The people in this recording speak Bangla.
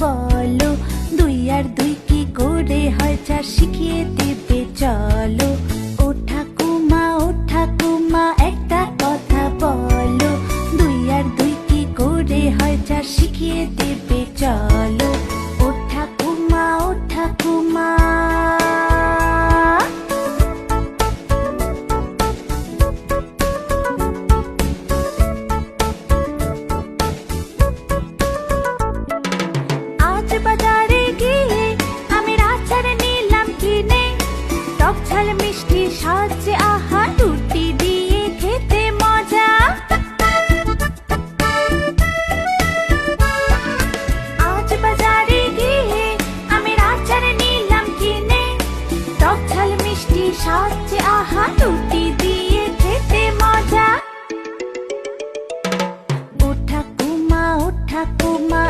বলো। দুই আর দুই কি করে হয় চার শিখিয়ে দেবে? চলো। ও ঠাকুমা ও ঠাকুমা একটা কথা বলো। দুই আর দুই কি করে হয় চার শিখিয়ে ঝাল মিষ্টি সাজে আহা রুটি দিয়ে খেতে মজা। আজ বাজারে গিয়ে আমি আচার নিলাম কিনে। টক ঝাল মিষ্টি সাজে আহা রুটি দিয়ে খেতে মজা। ও ঠাকুমা ও ঠাকুমা